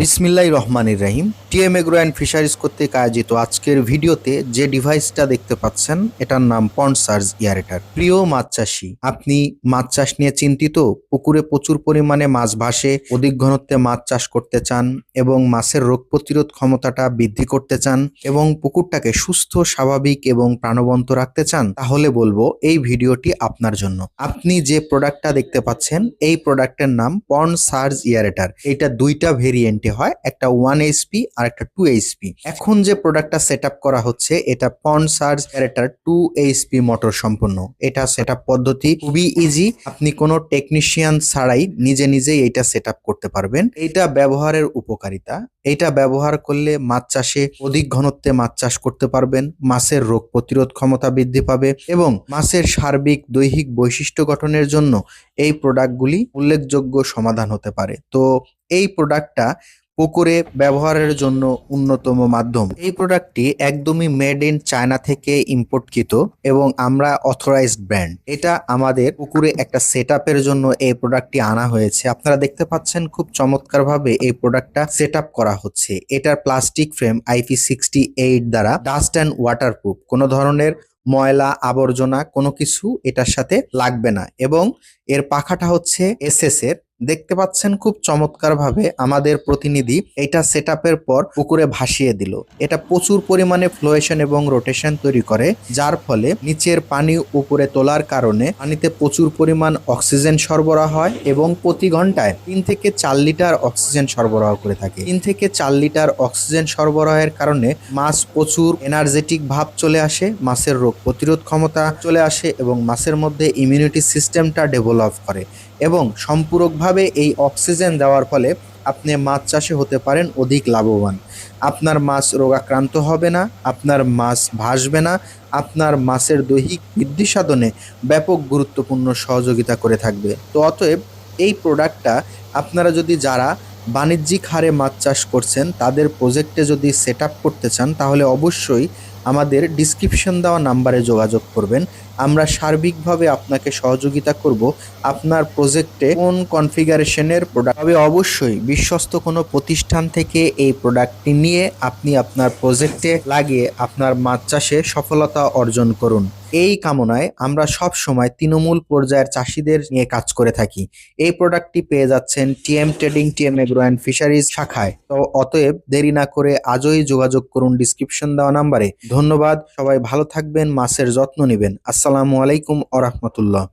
বিসমিল্লাহ রহমানির রাহিম। টিএম এগ্রো অ্যান্ড ফিশারিজ কর্তৃক আয়োজিত আজকের ভিডিওতে যে ডিভাইসটা দেখতে পাচ্ছেন, এটার নাম পন্ড সার্জ ইয়ারেটার। প্রিয় মাছ চাষি, আপনি মাছ চাষ নিয়ে চিন্তিত? পুকুরে প্রচুর পরিমাণে মাছ ভাসে, অধিক ঘনত্বে মাছ চাষ করতে চান এবং মাছের রোগ প্রতিরোধ ক্ষমতাটা বৃদ্ধি করতে চান এবং পুকুরটাকে সুস্থ, স্বাভাবিক এবং প্রাণবন্ত রাখতে চান, তাহলে বলব এই ভিডিওটি আপনার জন্য। আপনি যে প্রোডাক্টটা দেখতে পাচ্ছেন, এই প্রোডাক্টের নাম পন্ড সার্জ ইয়ারেটার। এটা দুইটা ভেরিয়েন্টে। হয়, একটা ওয়ান এইচপি আর একটা টু এইচপি এখন যে প্রোডাক্টটা সেট করা হচ্ছে, এটা pond surge aerator two HP motor সম্পন্ন এটা সেট পদ্ধতি খুবই ইজি আপনি কোনো টেকনিশিয়ান ছাড়াই নিজে নিজেই এটা সেট করতে পারবেন। এটা ব্যবহারের উপকারিতা। এটা ব্যবহার করলে মাছ চাষে অধিক ঘনত্বে মাছ চাষ করতে পারবেন। মাছের রোগ প্রতিরোধ ক্ষমতা বৃদ্ধি পাবে এবং মাছের সার্বিক দৈহিক বৈশিষ্ট্য গঠনের জন্য এই প্রোডাক্টগুলি উল্লেখযোগ্য সমাধান হতে পারে। তো এই প্রোডাক্টটা পুকুরে ব্যবহারের জন্য অন্যতম মাধ্যম। এই প্রোডাক্টটি একদমই মেড ইন চায়না থেকে ইম্পোর্টকৃত এবং আমরা অথরাইজড ব্র্যান্ড এটা আমাদের পুকুরে একটা সেট জন্য এই প্রোডাক্টটি আনা হয়েছে। আপনারা দেখতে পাচ্ছেন খুব চমৎকারভাবে এই প্রোডাক্টটা সেট করা হচ্ছে। এটার plastic frame IP sixty eight দ্বারা ডাস্ট অ্যান্ড ওয়াটারপ্রুফ কোনো ধরনের ময়লা, আবর্জনা, কোনো কিছু এটার সাথে লাগবে না। এবং এর পাখাটা হচ্ছে এসএস এর। দেখতে পাচ্ছেন খুব চমৎকারভাবে আমাদের প্রতিনিধি এটা সেট পর পুকুরে ভাসিয়ে দিল। এটা প্রচুর পরিমাণে ফ্লোয়েশন এবং রোটেশন তৈরি করে, যার ফলে নিচের পানি উপরে তোলার কারণে পানিতে প্রচুর পরিমাণ অক্সিজেন সরবরাহ হয় এবং প্রতি ঘন্টায় তিন থেকে চার লিটার অক্সিজেন সরবরাহ করে থাকে। তিন থেকে চার লিটার অক্সিজেন সরবরাহের কারণে মাছ প্রচুর এনার্জেটিক ভাব চলে আসে, মাছের রোগ প্রতিরোধ ক্ষমতা চলে আসে এবং মাছের মধ্যে ইমিউনিটি সিস্টেমটা ডেভেলপ করে এবং সম্পূরকভাবে এই অক্সিজেন দেওয়ার ফলে আপনি মাছ চাষে হতে পারেন অধিক লাভবান। আপনার মাছ রোগাক্রান্ত হবে না, আপনার মাছ ভাসবে না, আপনার মাছের দৈহিক বৃদ্ধি সাধনে ব্যাপক গুরুত্বপূর্ণ সহযোগিতা করে থাকবে। তো অতএব এই প্রোডাক্টটা আপনারা যদি যারা বাণিজ্যিক হারে মাছ চাষ করছেন, তাদের প্রজেক্টে যদি সেট করতে চান, তাহলে অবশ্যই আমাদের ডিসক্রিপশন দেওয়া নাম্বারে যোগাযোগ করবেন। আমরা সার্বিকভাবে আপনাকে সহযোগিতা করব আপনার প্রজেক্টে কোন কনফিগারেশনের প্রোডাক্ট তবে অবশ্যই বিশ্বস্ত কোনো প্রতিষ্ঠান থেকে এই প্রোডাক্টটি নিয়ে আপনি আপনার প্রজেক্টে লাগিয়ে আপনার মাছ চাষে সফলতা অর্জন করুন। এই কামনায় আমরা সব সময় তৃণমূল পর্যায়ের চাষিদের নিয়ে কাজ করে থাকি। এই প্রোডাক্টটি পেয়ে যাচ্ছেন TM trading TM agro and fisheries শাখায়। তো অতএব দেরি না করে আজই যোগাযোগ করুন ডিসক্রিপশন দেওয়া নাম্বারে। ধন্যবাদ, সবাই ভালো থাকবেন, মাছের যত্ন নেবেন। আসসালামু আলাইকুম আ রহমতুল্লাহ।